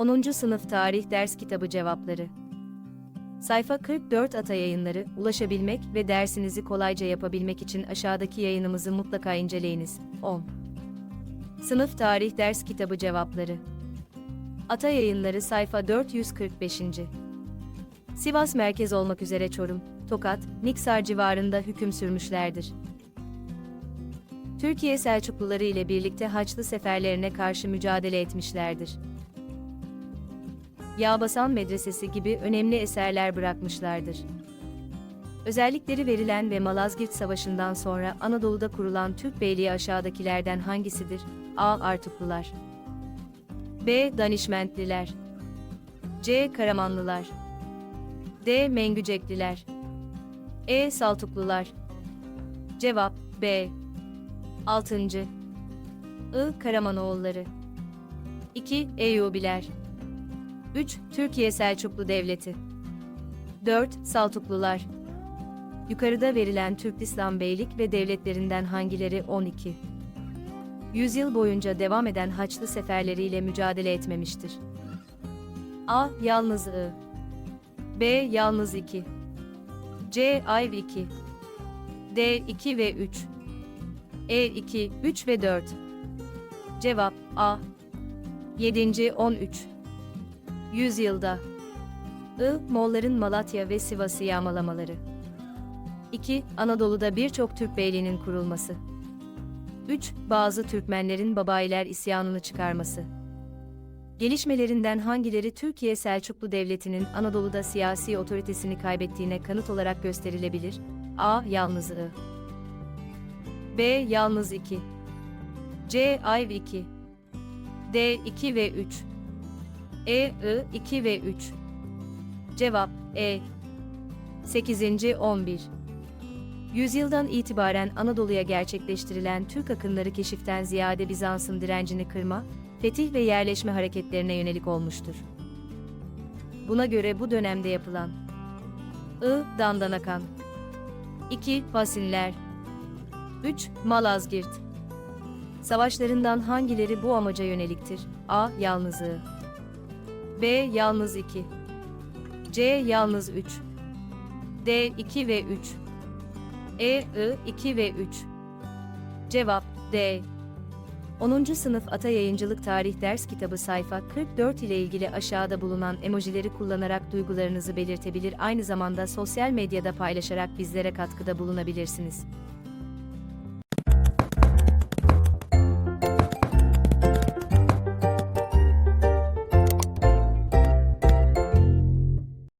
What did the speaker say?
10. Sınıf Tarih Ders Kitabı Cevapları Sayfa 44 Ata Yayınları, ulaşabilmek ve dersinizi kolayca yapabilmek için aşağıdaki yayınımızı mutlaka inceleyiniz. 10. Sınıf Tarih Ders Kitabı Cevapları Ata Yayınları sayfa 445. Sivas merkez olmak üzere Çorum, Tokat, Niksar civarında hüküm sürmüşlerdir. Türkiye Selçukluları ile birlikte Haçlı seferlerine karşı mücadele etmişlerdir. Yağbasan Medresesi gibi önemli eserler bırakmışlardır. Özellikleri verilen ve Malazgirt Savaşı'ndan sonra Anadolu'da kurulan Türk Beyliği aşağıdakilerden hangisidir? A. Artuklular B. Danişmentliler C. Karamanlılar D. Mengücekliler E. Saltuklular Cevap B. 6. I. Karamanoğulları 2. Eyyubiler 3. Türkiye Selçuklu Devleti 4. Saltuklular Yukarıda verilen Türk İslam beylik ve devletlerinden hangileri 12? Yüzyıl boyunca devam eden Haçlı seferleriyle mücadele etmemiştir. A. Yalnız I. B. Yalnız 2. C. Ayv 2. D. 2 ve 3. E. 2, 3 ve 4. Cevap A. 7. 13. Yüzyılda I. Moğolların Malatya ve Sivas'ı yağmalamaları 2. Anadolu'da birçok Türk beyliğinin kurulması 3. Bazı Türkmenlerin Babayiler isyanını çıkarması Gelişmelerinden hangileri Türkiye Selçuklu Devleti'nin Anadolu'da siyasi otoritesini kaybettiğine kanıt olarak gösterilebilir? A. Yalnız I. B. Yalnız 2. C. Ayv 2. D. 2 ve 3. E, I, 2 ve 3. Cevap, E. 8. 11. Yüzyıldan itibaren Anadolu'ya gerçekleştirilen Türk akınları keşiften ziyade Bizans'ın direncini kırma, fetih ve yerleşme hareketlerine yönelik olmuştur. Buna göre bu dönemde yapılan I. Dandanakan 2. Fasinler 3. Malazgirt Savaşlarından hangileri bu amaca yöneliktir? A. Yalnızlığı B. Yalnız 2. C. Yalnız 3. D. 2 ve 3. E. I. 2 ve 3. Cevap D. 10. Sınıf Ata Yayıncılık Tarih Ders Kitabı sayfa 44 ile ilgili aşağıda bulunan emojileri kullanarak duygularınızı belirtebilir aynı zamanda sosyal medyada paylaşarak bizlere katkıda bulunabilirsiniz.